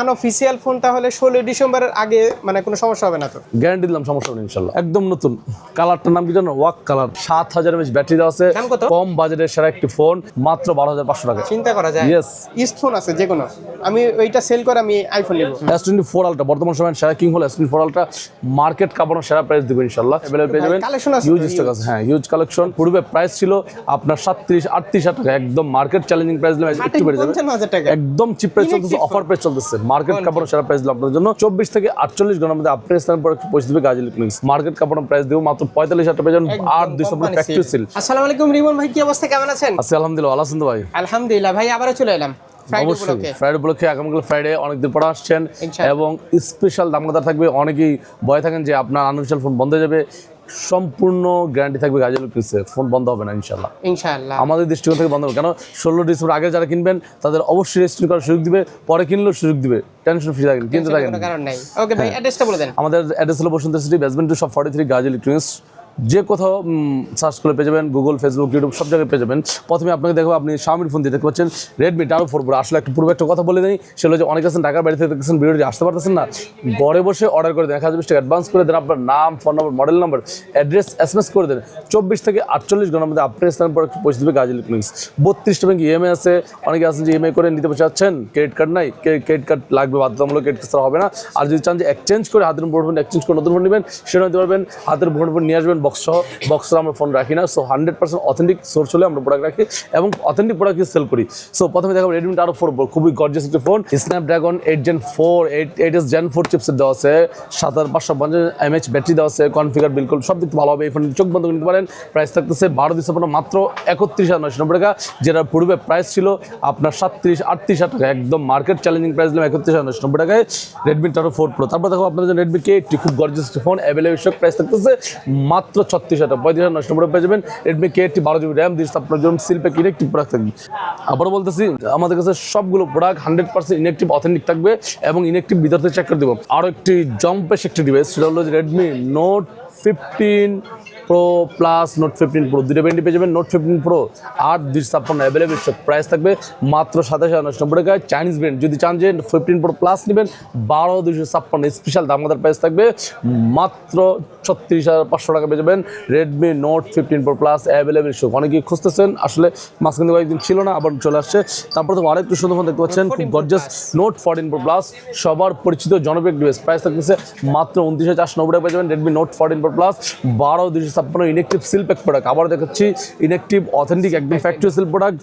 Unofficial phone তাহলে ষোলোই ডিসেম্বরের আগে মানে কোনো সমস্যা হবে না তো? গ্যারান্টি দিলাম সমস্যা নেই ইনশাল্লাহ। একদম নতুন। কালারটার নাম কি জানো? ওয়াক কালার। সাত হাজার এমএচ ব্যাটারি দেওয়া আছে। কম বাজেটের সেরা একটি ফোন মাত্র বারো হাজার পাঁচশো টাকা। চিন্তা করা যায়। Yes. ইস্ট ফোন আছে যে কোনো। আমি ওইটা সেল করে আমি আইফোন নেব। এস টোয়েন্টি ফোর আলটা বর্তমান সময় সেরা কিং হল S twenty four ultra market কাপানো সেরা প্রাইস দেবো ইনশাল্লাহ। অ্যাভেলেবল পেয়ে যাবেন। হিউজ স্টক আছে হ্যাঁ হিউজ কালেকশন পূর্বে প্রাইস ছিল আপনার সাতত্রিশ আটত্রিশ হাজার টাকা। একদম মার্কেট চ্যালেঞ্জিং প্রাইস দিলাম একটু বেড়ে যাবে। একদম চিপ প্রাইস চলতেছে অফার প্রাইস চলতেছে। মার্কেট কাপড় সেরা প্রাইস দিলাম আপনার জন্য। চব্বিশ থেকে আটচল্লিশ ঘণ্টার মধ্যে আপনার স্থান পর পৌঁছে দেবে গাজী ইলেকট্রনিক্স মার্কেট কাপড় প্রাইস দেবো মাত্র পঁয়তাল্লিশ হাজার টাকা আর দুইশো ফ্যাক্টরি সিল আসসালামু আলাইকুম রিমন ভাই কি অবস্থা? কেমন আছেন? আছি আলহামদুলিল্লাহ ভালো আছেন ভাই? আলহামদুলিল্লাহ ভাই আবারও চলে এলাম। অবশ্যই। ফ্রাইডে উপলক্ষে আগামীকাল ফ্রাইডে অনেকদিন পরে আসছেন। এবং স্পেশাল দামদার থাকবে। অনেকেই ভয় থাকেন যে আপনার আনঅফিসিয়াল ফোন বন্ধ হয়ে যাবে। সম্পূর্ণ গ্যারান্টি থাকবে গাজী ইলেকট্রিক্সে ফোন বন্ধ হবে না ইনশাল্লাহ ইনশাল্লাহ আমাদের দৃষ্টিকোণ থেকে বন্ধ হবে। কেন? ষোলো ডিসেম্বর আগে যারা কিনবেন তাদের অবশ্যই রেজিস্ট্রি করার সুযোগ দিবে পরে কিনলেও সুযোগ দিবে। টেনশন ফ্রি থাকেন কিনতে থাকেন। কারণ নাই। ওকে ভাই অ্যাড্রেসটা বলে দেন। আমাদের অ্যাড্রেস হলো বসন্ত সিটি বেসমেন্ট টু সব ফর্টি থ্রি গাজী ইলেকট্রনিক্স যে কোথাও সার্চ করে পেয়ে যাবেন গুগল ফেসবুক ইউটিউব সব জায়গায় পেয়ে যাবেন। প্রথমে আপনাকে দেখব, আপনি শামির ফোন দিয়ে দেখতে পাচ্ছেন রেডমি টারো ফোর প্রো আসলে একটা পূর্বে একটা কথা বলে দিই, সেটা হচ্ছে অনেক আছেন ঢাকার বাড়ি থেকে দেখছেন ভিডিওটি, আসতে পারতেছেন না। ঘরে বসে অর্ডার করে দেন এক হাজার অ্যাডভান্স করে দেন, আপনার নাম phone number model number address S M S করে দেন। চব্বিশ থেকে আটচল্লিশ ঘণ্টার মধ্যে আপনার স্থান পর পৌঁছে দেবে গাজী ইলেকট্রনিক্স বত্রিশটা ব্যাংক ইএমআই আছে, অনেকে আছেন যে ইএমআই করে নিতে চাচ্ছেন ক্রেডিট কার্ড নাই ক্রেডিট কার্ড লাগবে, বাধ্যতামূলক ক্রেডিট কার্ড হবে না। আর যদি চান যে এক্সচেঞ্জ করে হাতের ভোট ফোন এক্সচেঞ্জ করে নতুন ফোন নেবেন, সেটা নিতে পারবেন, হাতের ফোন ফোন নিয়ে আসবেন বক্স সহ বক্সে আমরা ফোন রাখি না। So hundred percent authentic source হলে আমরা প্রোডাক্ট রাখি এবং অথেন্টিক প্রোডাক্ট সেল করি। সো প্রথমে দেখাবো রেডমি আরও ফোর খুবই গর্জিয়াস একটি phone Snapdragon eight gen four eight eight S gen four chipset দেওয়া আছে। সাত হাজার পাঁচশো পঞ্চাশ এমএচ ব্যাটারি দেওয়া আছে। কনফিগার বিলকুল সব দিক ভালো হবে। এই ফোন চোখ বন্ধ নিতে পারেন। প্রাইস থাকতেছে বারো ডিসেম্বর মাত্র একত্রিশ হাজার নয়শো নব্বই টাকা যেটা পূর্বে প্রাইস ছিল আপনার সাতত্রিশ, আটত্রিশ হাজার টাকা। একদম মার্কেট চ্যালেঞ্জিং প্রাইস দিলাম একত্রিশ হাজার নয়শো নব্বই টাকায়। রেডমি টারো ফোর প্রো তারপর দেখো, আপনাদের রেডমি কে এইটটি খুব গর্জিয়াস ফোন অ্যাভেলেবল প্রাইস থাকতেছে মাত্র ছত্রিশ হাজার পঁয়ত্রিশ হাজার নয়শো নব্বই পেয়ে যাবেন রেডমি কে একটি বারো জিবি র্যাম দিস আপনার জন্য শিল্পে ইনেকটিভ প্রোডাক্ট থাকবে আবারও বলতেছি আমাদের কাছে সবগুলো product hundred percent inactive authentic থাকবে এবং ইনেকটিভ ভিতর চেক করে দেবো আরও একটি জম্পেস একটি ডিভাইস সেটা হলো Redmi note fifteen pro plus note fifteen pro দুটো ব্যান্ডি পেয়ে যাবেন। নোট ফিফটিন প্রো আর দুইশো ছাপ্পান্ন অ্যাভেলেবেল প্রাইস থাকবে। মাত্র সাতাশ হাজার নব্বই টাকায় চাইনিজ ব্র্যান্ড যদি চান যে ফিফটিন প্রো প্লাস নেবেন, বারো দুশো ছাপ্পান্ন স্পেশাল দামদার প্রাইস থাকবে। মাত্র ছত্রিশ হাজার পাঁচশো টাকা পেয়ে যাবেন Redmi note fifteen pro plus available সব। অনেকেই খুঁজতেছেন, আসলে মাঝখানে কয়েকদিন ছিল না, আবার চলে আসছে। তারপর তো আরেকটু সুন্দর ফোন দেখতে পাচ্ছেন, খুব gorgeous note fourteen pro plus সবার পরিচিত জনপ্রিয় ডিভাইস প্রাইস থাকতেছে মাত্র উনত্রিশ হাজার চারশো নব্বই টাকা পেয়ে যাবেন Redmi note fourteen pro plus বারো দুশো ছাপ্পান্ন ইনেকটিভ সিলপ্যাক প্রোডাক্ট আবার দেখাচ্ছি ইনেকটিভ অথেন্টিক একদম ফ্যাক্টরি সিল প্রোডাক্ট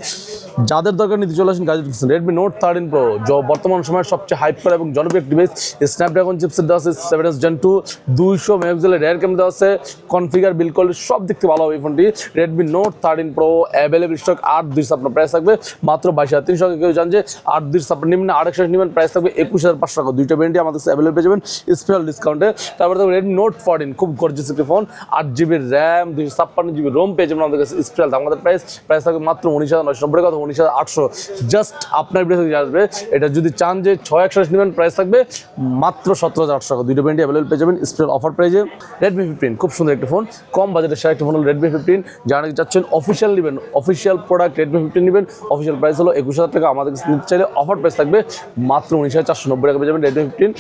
যাদের দরকার নিতে চলে আসেন Gazi Redmi note thirteen pro বর্তমান সময়ের সবচেয়ে হাইপ করা এবং জনপ্রিয় ডিভাইস স্ন্যাপড্রাগন চিপসেট দেওয়া আছে সেভেন এস জেন টু দুইশো মেগাপিক্সেলের রেয়ার ক্যামেরা দেওয়া আছে কনফিগার বিল কোয়ালিটি সব দেখতে ভালো হবে এই ফোনটি। Redmi note thirteen pro available stock আট দুই আপনার প্রাইস থাকবে, মাত্র বাইশ হাজার তিনশো কেউ জান যে আট দুই আপনার নিম্নে আরেকশো নেবেন প্রাইস থাকবে একুশ হাজার পাঁচশো টাকা। দুইটা ব্র্যান্ডই আমাদের অ্যাভেলেবল পেয়ে যাবেন স্পেশাল ডিসকাউন্টে তারপরে থাকবে রেডমি নোট ফোরটিন খুব গর্জিয়াস একটি ফোন আট জিবি র্যাম দুইশো ছাপ্পান্ন জিবি রোম পেয়ে যাবেন আমাদের কাছে স্পেশাল আমাদের প্রাইস প্রাইস থাকবে মাত্র উনিশ হাজার নয়শো নব্বই কথা উনিশ হাজার আটশো। জাস্ট আপনার বিরুদ্ধে আসবে। এটা যদি চান যে ছয় একশো নেবেন, প্রাইস থাকবে মাত্র সতেরো হাজার আটশো টাকা। দুইটা ব্র্যান্ডই অ্যাভেলেবল পেয়ে যাবেন স্পেশাল অফার প্রাইজে। রেডমি ফিফটিন খুব সুন্দর একটি ফোন কম বাজেটের সেরা একটা ফোন হলো রেডমি ফিফটিন যারা যাচ্ছেন অফিসিয়াল নেবেন অফিসিয়াল প্রোডাক্ট রেডমি ফিফটিন নেবেন অফিসিয়াল প্রাইস হলো একুশ হাজার টাকা। আমাদের কাছে নিতে চাইলে অফার প্রাইস থাকবে মাত্র উনিশ হাজার চারশো নব্বই টাকা পেয়ে যাবেন রেডমি ফিফটিন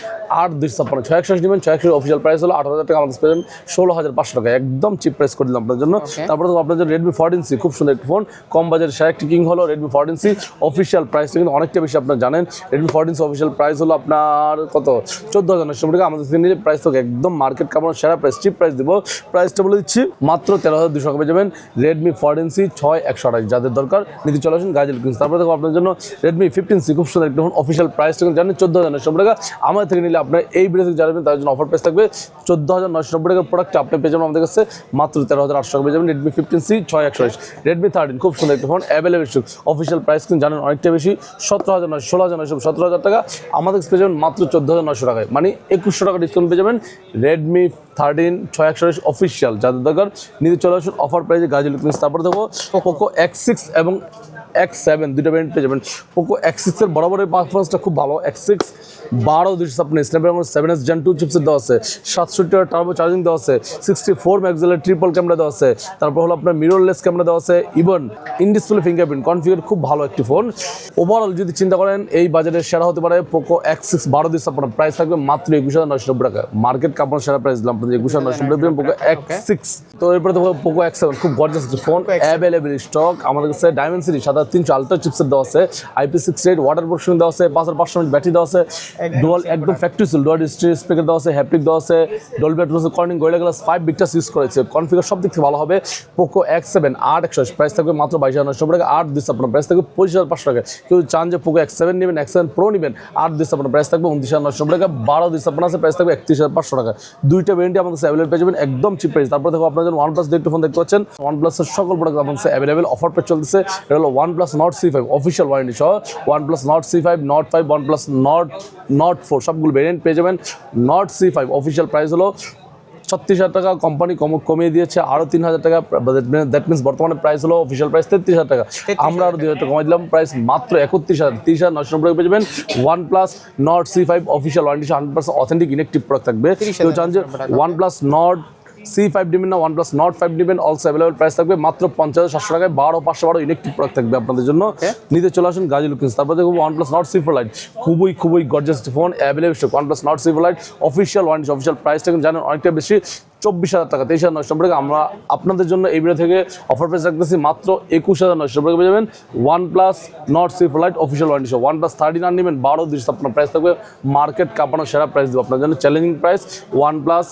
আর দুইশো ছাপ্পান্ন, ছয় একশো নেবেন, ছয় একশো অফিসিয়াল প্রাইস হলো আট হাজার টাকা। আমাদের পেয়ে যাবেন ষোলো হাজার পাঁচশো টাকা। একদম চিপ প্রাইস করে দিলাম আপনার জন্য। তারপরে তো আপনার জন্য রেডমি ফোরটিন সি খুব সুন্দর একটি ফোন কম বাজারের সেরা একটি কিং হলো রেডমি ফোরটিন সি অফিসিয়াল প্রাইসটা কিন্তু অনেকটা বেশি আপনার জানেন। Redmi fourteen C official price হলো আপনার কত? চোদ্দ হাজার নশো টাকা। আমাদের নিলে প্রাইস তোকে একদম মার্কেট কামানোর সেরা প্রাইস চিপ প্রাইস দেবো। প্রাইসটা বলে দিচ্ছি মাত্র তেরো হাজার দুশো টাকা পেয়ে যাবেন রেডমি ফোরটিন সি ছয় একশো আঠাশ যাদের দরকার নিতে চলে আসুন গাজল কিনস তারপরে দেখো আপনার জন্য রেডমি ফিফটিন সি খুব সুন্দর একটি ফোন অফিসিয়াল প্রাইসটা কিন্তু জানেন চোদ্দ হাজার নশো টাকা। আমাদের থেকে নিলে আপনার এই ভিডিও থেকে জানাবেন তার জন্য অফার প্রাইস থাকবে চোদ্দ হাজার নশো নব্বই টাকার প্রোডাক্ট আপনি পেয়ে যাবেন আমাদের কাছে। মাত্র তেরো হাজার আটশো টাকা পেয়ে যাবেন রেডমি ফিফটিন সি ছয় একশো রেডমি থার্টিন খুব সুন্দর একটি ফোন অ্যাভেলেবল অফিসিয়াল প্রাইস কিন্তু জানেন অনেকটা বেশি সতেরো হাজার নয় ষোলো হাজার নয়শো সতেরো হাজার টাকা। আমাদের পেয়ে যাবেন মাত্র চোদ্দ হাজার নয়শো টাকায়। মানে একুশশো টাকা ডিসকাউন্ট পেয়ে যাবেন রেডমি থার্টিন ছয় একশো অফিসিয়াল যাদের দরকার নিজে চলে আসুন। অফার প্রাইসে গাজী লিখুন স্থাপন দেবো পোকো এক্স সিক্স এবং এক্স সেভেন দুটো ভেরিয়েন্ট পেয়ে যাবেন। পোকো এক্স সিক্সের বরাবরের পারফরমেন্সটা খুব ভালো। এক্স সিক্স বারো দুশো ছাপ্পান্ন। Snapdragon seven S gen two চিপসের দেওয়া আছে। সাতষট্টি টার্বো চার্জিং দেওয়া আছে। সিক্সটি ফোর মেগাপিক্সেলের ট্রিপল ক্যামেরা দেওয়া আছে। তারপর হলো আপনার মিররলেস ক্যামেরা দেওয়া আছে। Even in display fingerprint configure খুব ভালো একটি ফোন ওভারঅল যদি চিন্তা করেন এই বাজারে সেরা হতে পারে পোকো এক্স সিক্স বারো দুশো ছাপ্পান্ন। প্রাইস থাকবে মাত্র একুশ হাজার নয়শো নব্বই টাকা। মার্কেট কাপড় সেরা প্রাইস দিলাম আপনাদের একুশ হাজার নয়শো নব্বই পোকো এক্স সিক্স তো এরপরে দেখো পোকো এক্স সেভেন খুব গর্জাস একটি ফোন অ্যাভেলেবেল স্টক আমাদের কাছে ডায়মন্ড সিরিজ হাজার তিনশো আলট্রা চিপসের দেওয়া আছে আইপি এইট ওয়াটার দেওয়া আছে পাঁচ হাজার পাঁচশো ব্যাটারি দেওয়া আছে ডুয়াল একদম ফ্যাক্টরি সিল ডুয়াল স্পিকার দেওয়া আছে হ্যাপটিক দেওয়া আছে Dolby Atmos Corning Gorilla glass five use করেছে। কনফিগার সব দিক থেকে ভালো হবে পোকো এক্স সেভেন আট একশো প্রাইস থাকবে মাত্র বাইশ হাজার নশো টাকা আট দিচ্ছে আপনার প্রাইস থাকবে পঁচিশ হাজার পাঁচশো টাকা। কেউ চান যে পোকো এক্স সেভেন নেবেন এক্স সেভেন প্রো নেবেন আট দিচ্ছে আপনার প্রাইস থাকবে উনত্রিশ হাজার নশো টাকা বারো দিচ্ছে আপনার আছে প্রাইস থাকবে একত্রিশ হাজার পাঁচশো টাকা। দুইটা ভেরিয়েন্টই আমাদের অ্যাভেলেবল পেয়ে যাবেন একদম চিপ প্রাইস তারপর দেখো আপনার জন্য ওয়ান প্লাস দেখতে ফোন দেখতে পাচ্ছেন ওয়ান প্লাসের সকল প্রোডাক্ট আমাদের অ্যাভেলেবল অফার পেয়ে চলতেছে এটা হলো OnePlus Nord C five official warranty সহ OnePlus Nord C five Nord five OnePlus Nord Nord four সবগুলো ভেরিয়েন্ট পেয়ে যাবেন। Nord C five official price হলো ছত্রিশ হাজার টাকা কোম্পানি কম কমিয়ে দিয়েছে আরও তিন হাজার টাকা দ্যাট মিনস বর্তমানে প্রাইস হলো অফিসিয়াল প্রাইস তেত্রিশ হাজার টাকা। আমরা আরও দুই হাজার টাকা কমাই দিলাম প্রাইস মাত্র একত্রিশ হাজার তিরিশ হাজার নশো নব্বই পেয়ে যাবেন। OnePlus Nord C five official warranty hundred percent authentic inactive product থাকবে। কেউ চান যে one plus Nord C five নেবেন না ওয়ান প্লাস নট ফাইভ নেবেন অলসো অ্যাভেলেবল প্রাইস থাকবে মাত্র পঞ্চাশ সাতশো টাকায় বারো পাঁচশো বারো ইলেকট্রিক প্রোডাক্ট থাকবে আপনাদের জন্য। নিতে চলে আসুন গাজী লুকিংস তারপর দেখব OnePlus Nord C four lite খুবই খুবই gorgeous phone available OnePlus Nord C four lite official one official price কিন্তু জানেন অনেকটা বেশি চব্বিশ হাজার টাকা তেইশ হাজার নয়শো টাকা। আমরা আপনাদের জন্য এই ভিডিও থেকে অফার প্রাইস রাখতেছি মাত্র একুশ হাজার নয়শো টাকা। পেয়ে যাবেন OnePlus Nord C four lite official warranty সহ ওয়ান প্লাস থার্টি নাইন নেবেন বারো দুশো আপনার প্রাইস থাকবে। মার্কেট কাঁপানো সেরা প্রাইস দেবো আপনার জন্য। Challenging price one plus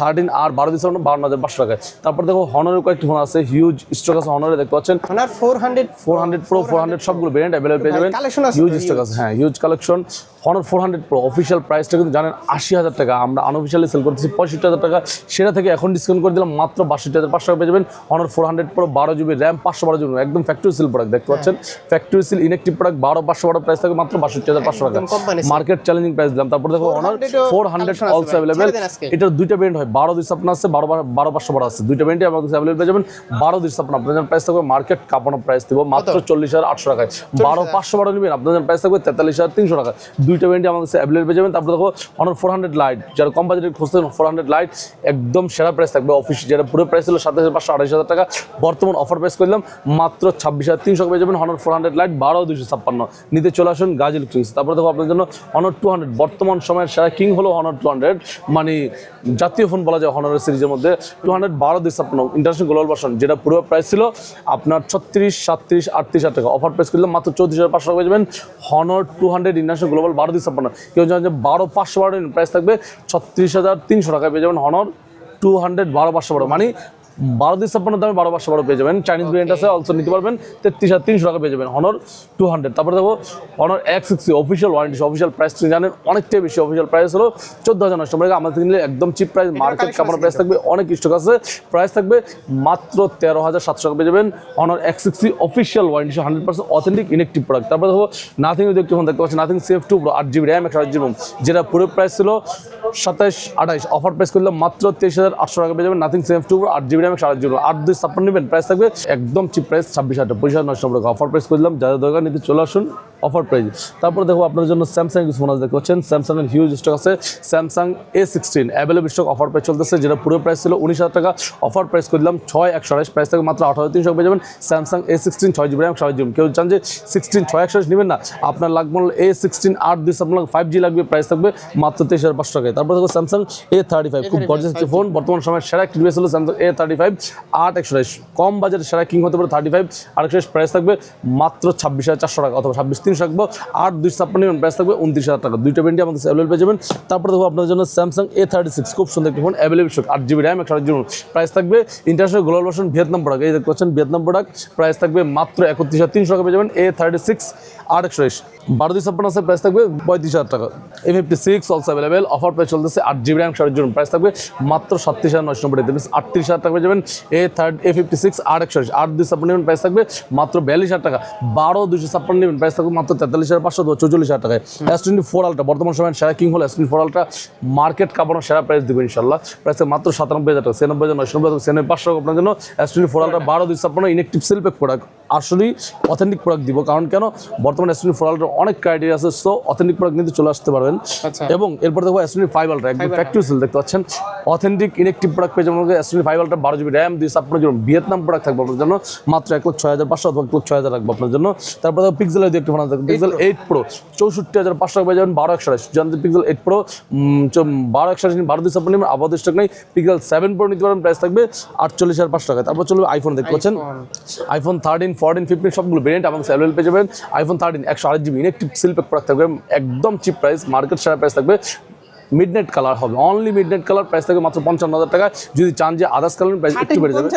thirteen আর বারো দুশো বারো হাজার পাঁচশো টাকায়। তারপর দেখো হনারের কয়েকটি ফোন আছে হিউজ স্টক আছে হনারে দেখতে পাচ্ছেন? Four hundred four hundred pro four hundred সবগুলো ভেরিয়েন্ট অ্যাভেলেবল পেয়ে যাবেন। হিউজ স্টক আছে হ্যাঁ huge collection Honor four hundred pro official প্রাইসটা কিন্তু জানেন আশি হাজার টাকা। আমরা আনঅফিসিয়ালি সেল করতেছি পঁয়ষট্টি হাজার টাকা। সেটা থেকে এখন ডিসকাউন্ট করে দিলাম মাত্র বাষট্টি হাজার পাঁচশো টাকা পেয়ে যাবেন। হনার ফোর হান্ড্রেড প্রো বারো জিবি র্যাম পাঁচশো বারো জিবি একদম ফ্যাক্টরি সিল প্রোডাক্ট দেখতে পাচ্ছেন? ফ্যাক্টরি সিল ইনেকটিভ প্রোডাক্ট বারো পাঁচশো বারো প্রাইস থাকে মাত্র বাষট্টি হাজার পাঁচশো টাকা। মার্কেট চ্যালেঞ্জিং প্রাইস দিলাম। তারপর দেখো হনার 400 ও ফোর হান্ড্রেড অলসো অ্যাভেলেবেল। এটার দুইটা ভেরিয়েন্ট হয় বারো দুই সাপনা আছে বারো বারো- পাঁচশো বারো আছে। দুইটা ভেরিয়েন্টই আমাদের কাছে অ্যাভেলেবল পেয়ে যাবেন। বারো দুই সাপনা আপনাদের প্রাইস থাকবে মার্কেট কাপানো প্রাইস দেবো মাত্র চল্লিশ হাজার আটশো টাকায়। বারো পাঁচশো বারো নেবেন আপনাদের প্রাইস থাকবে তেতাল্লিশ হাজার তিনশো টাকা। দুইটা ভেরিয়েন্ট আমাদের কাছে অ্যাভেলেবল পেয়ে যাবেন। তারপর দেখো অনার ফোর হান্ড্রেড লাইট যারা কম বাজেটের খুঁজতেন ফোর হান্ড্রেড লাইট একদম সেরা প্রাইস থাকবে। অফিস যেটা পুরো প্রাইস ছিল সাতাশ পাঁচশো আড়াইশ হাজার টাকা। বর্তমান অফার প্রাইস করলাম মাত্র ছাব্বিশ হাজার তিনশো পেয়ে যাবেন হনার ফোর হান্ড্রেড লাইট বারো দুশো ছাপ্পান্ন। নিতে চলে আসুন গাজ ইলেকট্রিক্স তারপরে দেখো আপনার জন্য হনার টু হান্ড্রেড বর্তমান সময়ের সেরা কিং হলো হনার টু হান্ড্রেড মানে জাতীয় ফোন বলা যায় হনারের সিরিজের মধ্যে। টু হান্ড্রেড বারো দুই ছাপ্পান্ন। ইন্টারন্যাশনাল গ্লোবাল ভার্সন যেটা পুরো প্রাইস ছিল আপনার ছত্রিশ সাতত্রিশ আটত্রিশ হাজার টাকা। অফার প্রাইস করলাম মাত্র চৌত্রিশ হাজার পাঁচশো টাকা পেয়ে যাবেন Honor two hundred international global বারো দুই ছাপ্পান্ন। কেউ জানেন যে বারো পাঁচশো বারো প্রাইস থাকবে, ছত্রিশ হাজার তিনশো টাকায় পেয়ে যাবেন হনর টু হান্ড্রেড বারো পাঁচশো বারো মানে বারো দুই ছাপ্পান্ন দামে বারো পাঁচশো বারো পেয়ে যাবেন। চাইনিজ ভেরিয়েন্ট আছে অলসো নিতে পারবেন। তেত্রিশ হাজার তিনশো টাকা পেয়ে যাবেন। হনর টু হান্ড্রেড তারপরে দেখো Honor X sixty official warranty official price জানেন অনেকটাই বেশি অফিসিয়াল প্রাইস হলো। চোদ্দ হাজার নশো টাকা। আমাদের নিলে একদম চিপ প্রাইস মার্কেট কাপড় প্রাইস থাকবে অনেক স্টক আছে। প্রাইস থাকবে মাত্র তেরো হাজার সাতশো টাকা পেয়ে যাবেন। Honor X sixty official warranty hundred percent authentic inactive product তারপরে দেখো নাথিং দেখতে ফোন দেখতে পাচ্ছি নাথিং সেফ টু আট জিবি র্যাম একশো আট জিবি যেটা পুরো প্রাইস ছিল সাতাইশ আঠাইশ। অফার প্রাইস করলে মাত্র তেইশ হাজার আটশো টাকা পেয়ে যাবেন। নাথিং সেফ টু আট জিবি একশো আট জিবি আট দুই ছাপ্পান্ন নেবেন প্রাইস থাকবে একদম চিপ প্রাইস ছাব্বিশ হাজার পঁচিশ হাজার নশো টাকা অফার প্রাইস করলাম যাদের দরকার নিতে চলে আসুন অফার প্রাইস তারপর দেখো আপনার জন্য স্যামসাং কিছু ফোন আছে দেখতে পাচ্ছেন। স্যামসাং এর হিউজ স্টক আছে। Samsung A sixteen available stock offer price চলতেছে যেটা পুরো প্রাইস ছিল উনিশ হাজার টাকা। অফার প্রাইস করলাম ছয় একশো আড়াইশ প্রাইস থেকে মাত্র আঠারো তিনশো পেয়ে যাবেন। স্যামসাং এ সিক্সটিন ছয় জিবি র্যাম ছয় জিবি কেউ চান যে সিক্সটিন ছয় একশো নেবেন না। আপনার লাগবে এ সিক্সটিন আট দুই আপনার ফাইভ জি লাগবে প্রাইস থাকবে মাত্র তেইশ হাজার পাঁচশো টাকায়। তারপর দেখো স্যামসাং এ থার্টি ফাইভ খুব গর্জাস ফোন বর্তমান সময়ের সেরা একটি ডিভাইস হলো স্যামসাং এ থার্টি ফাইভ আট একশো কম বাজারে সেরা কিং হতে পারে থার্টি ফাইভ আর একশো প্রাইস থাকবে মাত্র ছাব্বিশ হাজার চারশো টাকা অথবা ছাব্বিশ তিনশো রাখব। আট দুই ছাপ্পান্ন প্রাইস থাকবে উনত্রিশ হাজার টাকা। দুইটা ব্যান্ডি আমাদের অ্যাভেলেবল পেয়ে যাবেন। তারপর দেখো আপনাদের জন্য স্যামসাং এ থার্টি সিক্স খুব সুন্দর একটি ফোন অ্যাভেলেবল আট জিবি র্যাম একশো আট জিবি প্রাইস থাকবে। International global version Vietnam product এই দেখতে পাচ্ছেন ভিয়েতনাম প্রোডাক্ট প্রাইস থাকবে মাত্র একত্রিশ হাজার তিনশো টাকা পেয়ে যাবেন এ থার্টি সিক্স আট একশো বারো দুই ছাপ্পান্ন আছে প্রাইস থাকবে পঁয়ত্রিশ হাজার টাকা। A fifty six also available offer price চলতেছে, আট জিবি র্যাম জিবি প্রাইস থাকবে মাত্র সাতত্রিশ হাজার নশো নব্বই আটত্রিশ হাজার টাকা যাবেন A third A fifty six আর একশো আট দুই ছাপ্পান্ন নেবেন প্রাইস থাকবে মাত্র বিয়াল্লিশ হাজার টাকা। বারো দুশো ছাপ্পান্ন নেবেন প্রাইস থাকবে মাত্র তেতাল্লিশ হাজার পাঁচশো চৌচল্লিশ হাজার টাকায়। এস টোয়েন্টি ফোর আলটা বর্তমান সময় সেরা কিং হল S twenty four ultra market কাপানো সেরা প্রাইস দেবেন ইনশাল্লাহ প্রাইস মাত্র সাতানব্বই হাজার টাকা, ছিয়ানব্বই হাজার নশো নব্বই হাজার ছিয়ানব্বই পাঁচশো আপনার জন্য এস টোয়েন্টি ফোর আলটা বারো দুই ছাপ্পান্ন ইনেকটিভ সেলপেক প্রোডাক্ট আসলেই অথেন্টিক প্রোডাক্ট দিব। কারণ কেন? বর্তমানে টোয়েন্টি ফোর আলট্রা অনেক ক্রাইটেরিয়া আছে সো অথেন্টিক প্রোডাক্ট কিন্তু চলে আসতে পারবেন। আচ্ছা। এবং এরপর দেখব এস টোয়েন্টি ফাইভ আলট্রা একদম ফ্যাক্টরি সেল দেখতে পাচ্ছেন। অথেন্টিক ইনেকটিভ প্রোডাক্ট পেয়ে এস টোয়েন্টি ফাইভ আলট্রা বারো জিবি র্যাম দিয়ে আপনার জন্য ভিয়েতনাম প্রোডাক্ট থাকবে আপনার জন্য মাত্র এক লক্ষ ছয় হাজার পাঁচশো অথবা এক লক্ষ ছয় হাজার রাখব আপনার জন্য। তারপর দেখো পিক্সেলের দিয়ে একটু ফোন থাকবে পিক্সেল এইট প্রো চৌষট্টি হাজার পাঁচশো টাকা পেয়ে যাবেন বারো একশো আঠাশ জানতে পিক্সেল এইট প্রো বারো একশো আঠাশ বারো দিচ্ছে আপনি নেবেন আপাতত স্টক নেই। পিক্সেল সেভেন প্রো নিতে পারেন প্রাইস থাকবে আটচল্লিশ হাজার পাঁচশো টাকা। তারপর চলবে আইফোন দেখতে পাচ্ছেন। আইফোন থার্টিন ফোরটিন ফিফটিন সবগুলো ভেরিয়েন্ট এবং অ্যাভেলেবল পেয়ে যাবেন। আইফোন থার্টিন একশো আট জিবি ইনেকটিভ সিলপেক প্রোডাক্ট থাকবে। একদম চিপ প্রাইস মার্কেট সেরা প্রাইস থাকবে। মিডনাইট কালার হবে। অনলি মিডনাইট কালার প্রাইস থাকবে মাত্র পঞ্চান্ন হাজার টাকা। যদি চান যে আদার্স কালার প্রাইস একটু বেড়ে যাবে।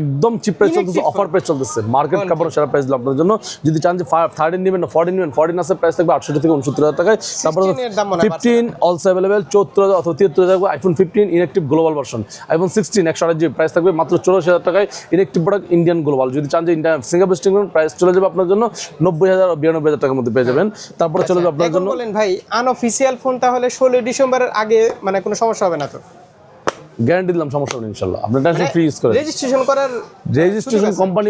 একদম চিপ প্রাইস চলতেছে অফার প্রাইস চলতেছে। মার্কেট কাপড় সেরা প্রাইস আপনার জন্য। যদি চান যে থার্টিন নেবেন না ফোরটিন নেবেন ফোরটিন আছে প্রাইস থাকবে আটষট্টি থেকে উনসত্তর হাজার টাকায়। তারপরে 16 এর দাম ফিফটিন অলসো অ্যাভেলেবেল চৌত্তর হাজার অথবা তিয়াত্তর হাজার iPhone fifteen inactive global version iPhone sixteen একশো আট জিবি প্রাইস থাকবে মাত্র চৌরাশি হাজার টাকায় ইনেকটিভ প্রোডাক্ট ইন্ডিয়ান গ্লোবাল যদি চান যে ইন্ডিয়া সিঙ্গাপুর স্টিং প্রাইস চলে যাবে আপনার জন্য নব্বই হাজার বিরানব্বই হাজার টাকার মধ্যে পেয়ে যাবেন। তারপরে চলে যাবে আপনার জন্য বলেন ভাই আনঅফিসিয়াল ফোন তাহলে ষোলো ডিসেম্বরের আগে মানে কোনো সমস্যা হবে না তো? গ্যারান্টি দিলাম সমস্যা নেই ইনশাল্লাহ। আপনার টেনশন ফ্রি ইউজ করে রেজিস্ট্রেশন করার রেজিস্ট্রেশন কোম্পানি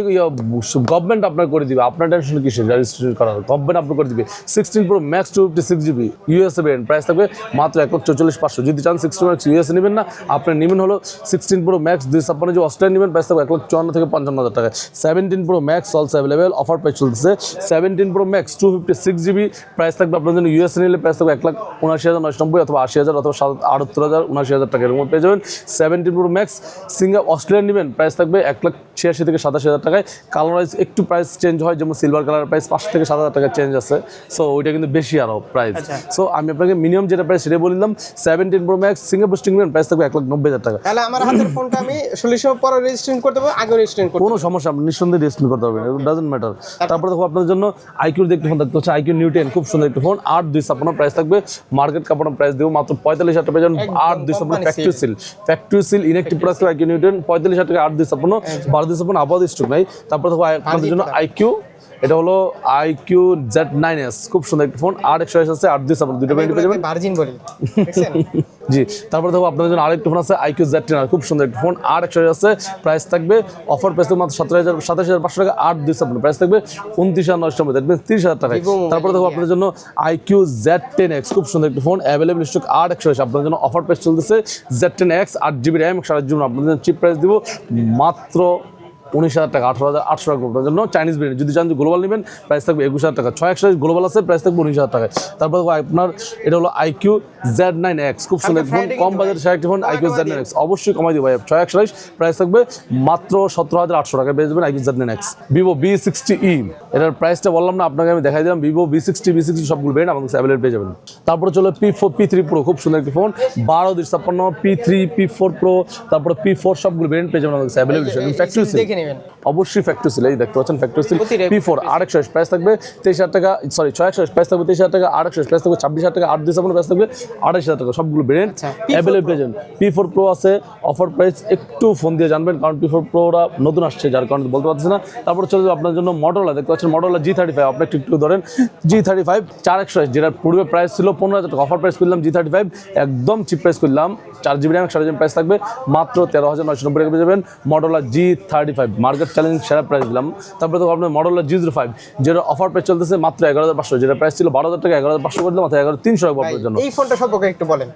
গভর্নমেন্ট আপনার করে দিবে। আপনার টেনশন কিসের? রেজিস্ট্রেশন করার গভর্নমেন্ট আপনার করে দিবে। Sixteen pro max two fifty six GB USA brand price থাকবে মাত্র এক চল্লিশ পাঁচশো। যদি চান সিক্সটি ম্যাক্স ইউএসএ নেবেন না আপনি নেবেন হলো সিক্সটিন প্রো ম্যাক্স দুই ছাপ্পান্ন যে অস্ট্রেলিয়া নেবেন। প্রাইস থাকবে এক লক্ষ চুয়ান্ন থেকে পঞ্চান্ন হাজার টাকা। Seventeen pro max also available offer price চলতেছে। Seventeen pro max two fifty six GB price থাকবে আপনার জন্য ইউএসএ নিলে প্রাইস থাকবে এক লাখ উনআশি হাজার নয়শো নব্বই অথবা আশি হাজার অথবা সাত আটাত্তর হাজার উনআশি হাজার টাকা এরকম পেয়ে যাবেন। Seventeen pro max singer Australian নেবেন। প্রাইস থাকবে এক লাখ ছিয়াশি থেকে সাতাশি হাজার টাকায়। কালার ওয়াইজ একটু প্রাইস চেঞ্জ হয় যেমন সিলভার কালার প্রাইস পাঁচ থেকে সাত হাজার টাকা চেঞ্জ আছে। সো ওইটা কিন্তু বেশি আরও প্রাইস। সো আমি আপনাকে মিনিমাম যেটা প্রাইস সেটা বললাম সেভেন্টিন প্রো ম্যাক্স সিঙ্গাপুর স্টিং নেবেন প্রাইস থাকবে এক লাখ নব্বই হাজার টাকা। তাহলে আমার হাতের ফোনটা আমি ষোলো পরে রেজিস্ট্রেশন করতে হবে আগে রেজিস্ট্রেশন করতে কোনো সমস্যা আপনি নিঃসন্দেহে রেস্ট করতে পারবেন ডাজেন্ট ম্যাটার তারপরে? দেখো আপনার জন্য আইকিউর দেখতে ফোন দেখতে হচ্ছে আইকিউ নিউ টেন খুব সুন্দর একটি ফোন আট দুই ছাপ্পান্ন প্রাইস থাকবে। মার্কেট কাপড় প্রাইস দেবো মাত্র পঁয়তাল্লিশ হাজার টাকা আট দুই ছাপ্পান্ন factory seal factory seal inactive product iQOO Newton পঁয়তাল্লিশ হাজার টাকা আট দুই ছাপ্পান্ন বারো দুই ছাপ্পান্ন আপাতত স্টক নাই তারপর দেখো আপনাদের জন্য আইকিউ এটা হলো আইকিউ জেড নাইন এস খুব সুন্দর একটি ফোন আট একশো আছে আট দুই ছাপ্পান্ন দুটো ব্যান্ড পেয়ে যাবেন। ভার্জিন বলি জি তারপরে দেখো আপনাদের জন্য আরেকটি ফোন আছে আইকিউ জেড টেন আর খুব সুন্দর একটি ফোন আর একশো আছে প্রাইস থাকবে অফার প্রাইস থাকবে মাত্র সতেরো হাজার সাতাশ হাজার পাঁচশো টাকা আট দুই আপনার প্রাইস থাকবে উনত্রিশ হাজার নয়শো নব্বই দেখবেন তিরিশ হাজার টাকায়। Mobile তারপরে দেখো আপনাদের জন্য আইকিউ জেড টেন এক্স খুব সুন্দর একটি ফোন অ্যাভেলেবল স্টক আট একশো আছে আপনাদের জন্য অফার প্রাইস চলতেছে জেড টেন এক্স আট জিবি র্যাম সাড়ে জন্য আপনাদের জন্য চিপ প্রাইস দিব মাত্র উনিশ হাজার টাকা আঠারো হাজার আটশো টাকা আপনার জন্য চাইনিজ ব্র্যান্ড যদি চান যে গ্লোবাল নেবেন প্রাইস থাকবে একুশ হাজার টাকা। ছয় একশো গ্লোবাল আছে প্রাইস থাকবে উনিশ হাজার টাকায় তারপর আপনার এটা হলো আইকিউ জেড নাইন এক্স খুব সুন্দর ফোন কম বাজারের সেরা একটি phone iQOO Z nine X অবশ্যই কমাই দিব ভাই। ছয় একশো প্রাইস থাকবে মাত্র সতেরো হাজার আটশো টাকা পেয়ে যাবেন iQOO Z nine X Vivo B sixty E এটার প্রাইসটা বললাম না আপনাকে আমি দেখাই দিলাম। Vivo B sixty B sixty সবগুলো ব্র্যান্ড আমাদের অ্যাভেলেবল পেয়ে যাবেন। তারপরে চলো P four P three pro খুব সুন্দর একটি ফোন বারো দুই ছাপ্পান্ন P three P four pro তারপরে পি ফোর সবগুলো ব্র্যান্ড পেয়ে যাবেন আমাদের অ্যাভেলেবল ফ্যাক্টরি নেবেন। অবশ্যই ফ্যাক্টরি সিল এই দেখতে পাচ্ছেন factory seal P four price থাকবে তেইশ হাজার টাকা সরি ছয় একশো প্রাইস থাকবে তেইশ হাজার টাকা প্রাইস থাকবে ছাব্বিশ হাজার টাকা আট দুই প্রাইস থাকবে আড়াইশ হাজার টাকা সবগুলো brand P4 available P four pro আছে অফার প্রাইস একটু ফোন দিয়ে জানবেন কারণ পি ফোর প্রোরা নতুন আসছে যার কারণে বলতে পারছি না। তারপর চলে যাবে আপনার জন্য মডেলা দেখতে পাচ্ছেন মডেলা জি থার্টি ফাইভ আপনি একটু একটু ধরেন জি থার্টি ফাইভ চার একশো যেটার পূর্বে প্রাইস ছিল পনেরো হাজার টাকা অফার প্রাইস করলাম জি থার্টি ফাইভ একদম চিপ প্রাইস করলাম চার জিবি র্যাম সাড়ে প্রাইস থাকবে মাত্র তেরো হাজার নয়শো নব্বই টাকা পেয়ে যাবেন মডেলা G thirty five market challenge সেরা প্রাইস দিলাম। তারপরে তো আপনার মডেল জি জিরো ফাইভ যেটা অফার প্রাইস চলতেছে মাত্র এগারো হাজার পাঁচশো যেটা প্রাইস ছিল বারো হাজার টাকা এগারো হাজার পাঁচশো করে দিলাম মাত্র এগারো তিনশো টাকা জন্য। এই ফোনটা সম্পর্কে একটু বলেন।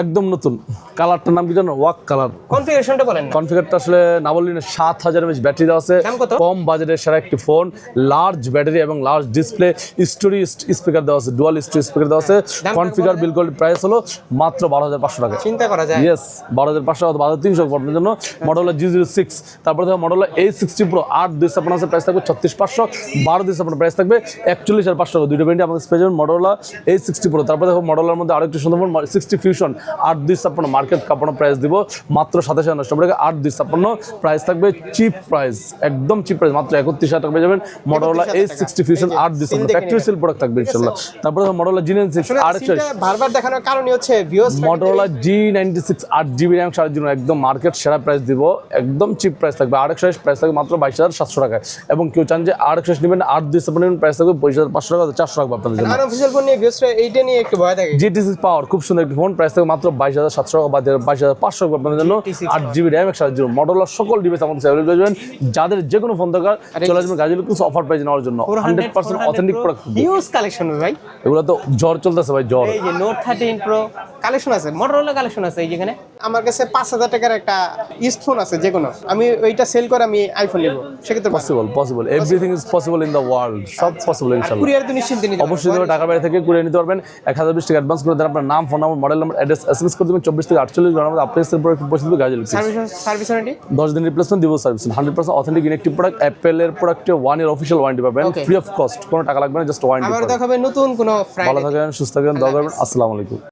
একদম নতুন। কালারটার নাম কি জানো? ওয়াক কালার। কনফিগারেশনটা বলেন না। কনফিগারটা আসলে না বললি না সাত হাজার এমএচ ব্যাটারি দেওয়া আছে। কম বাজেটের সেরা একটি ফোন। লার্জ ব্যাটারি এবং লার্জ ডিসপ্লে স্টোরি স্পিকার দেওয়া আছে ডুয়াল স্টোরি স্পিকার দেওয়া আছে। কনফিগার বিল? কোয়ালিটি প্রাইস হলো মাত্র বারো হাজার পাঁচশো টাকা। চিন্তা করা যায়। ইয়েস বারো হাজার পাঁচশো বারো হাজার তিনশো আপনার জন্য। মডেল জি জিরো সিক্স তারপরে দেখো মডেল এই সিক্সটি প্রো আট দুই ছাপ্পান্ন আছে প্রাইস থাকবে ছত্রিশ পাঁচশো বারো দুই ছাপ্পান্ন প্রাইস থাকবে একচল্লিশ হাজার পাঁচশো টাকা। দুইটা ব্যান্ডে আমাদের যাবেন মডেলা এই সিক্সটি প্রো তারপরে দেখো মডেলের মধ্যে আরেকটি সুন্দর ফোন সিক্সটি ফিউশন আট দুই ছাপ্পান্ন মার্কেট কাপানো প্রাইস দিব। মাত্র সাতাশ হাজার নশো টাকা আট দুই ছাপ্পান্ন প্রাইস থাকবে চিপ প্রাইস একদম চিপ প্রাইস মাত্র একত্রিশ হাজার টাকা পেয়ে যাবেন। মডেলা এই সিক্সটি ফিউশন আট দুই ছাপ্পান্ন ফ্যাক্টরি নিবেন। সেল প্রোডাক্ট থাকবে ইনশাল্লাহ। তারপরে মডেলা জিনেন সিক্স আসলে আর বারবার দেখানোর কারণই হচ্ছে মটোরোলা জি নাইনটি সিক্স আট জিবি র্যাম সাড়ে জন্য একদম মার্কেট সেরা প্রাইস দিব। একদম চিপ প্রাইস থাকবে। আর একশো প্রাইস থাকবে মাত্র বাইশ হাজার সাতশো টাকায়। এবং কেউ চান যে আর একশো নেবেন আট দুই সেভেন প্রাইস থাকবে পঁচিশ হাজার পাঁচশো টাকা চারশো টাকা আপনাদের জন্য। এইটা নিয়ে একটু ভয় থাকে জিটি সিক্স পাওয়ার খুব সুন্দর একটি ফোন প্রাইস থাকবে মাত্র বাইশ হাজার সাতশো বা বাইশ হাজার পাঁচশো আপনাদের জন্য আট জিবি র্যাম একশো জিবি মডেলার সকল ডিভাইস আমাদের অ্যাভেলেবল যাবেন যাদের যে কোনো ফোন দরকার চলে আসবেন গাজী লুকিংস অফার প্রাইস নেওয়ার জন্য। Hundred percent authentic product huge collection ভাই। এগুলো তো জ্বর চলতেছে ভাই জ্বর। এই যে নোট থার্টিন প্রো কালেকশন আছে মোটরোলা কালেকশন আছে এই যেখানে আমার কাছে পাঁচ হাজার টাকার একটা ইস্ট ফোন আছে যে কোনো। আমি ওইটা সেল করে আমি আইফোন নেব সেক্ষেত্রে possible possible everything is possible in the world সব পসিবল ইনশাল্লাহ। কুরিয়ার তো নিশ্চিন্তে নিতে অবশ্যই টাকা বাইরে থেকে কুড়িয়ে নিতে পারবেন। এক হাজার বিশ টাকা অ্যাডভান্স করে দেন। আপনার নাম phone number model number address S M S করে দেবেন চব্বিশ থেকে আটচল্লিশ ঘণ্টার মধ্যে আপনার প্রোডাক্ট পৌঁছে দেবে সার্ভিস ওয়ারেন্টি দশ দিন রিপ্লেসমেন্ট দিব service hundred percent authentic inactive product অ্যাপেলের প্রোডাক্টে ওয়ান ইয়ার অফিসিয়াল ওয়ারেন্টি পাবেন। ফ্রি অফ কস্ট কোনো টাকা লাগবে না জাস্ট ওয়ারেন্টি ভালো থাকবেন সুস্থ থাকেন দরকার আসসালামু আলাইকুম।